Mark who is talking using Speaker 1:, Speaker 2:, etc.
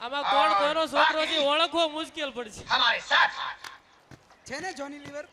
Speaker 1: આમાં કોણ કોનો છોકરો છે ઓળખવો મુશ્કેલ પડશે.
Speaker 2: हमारे સાથ.
Speaker 3: છે ને જોની લીવર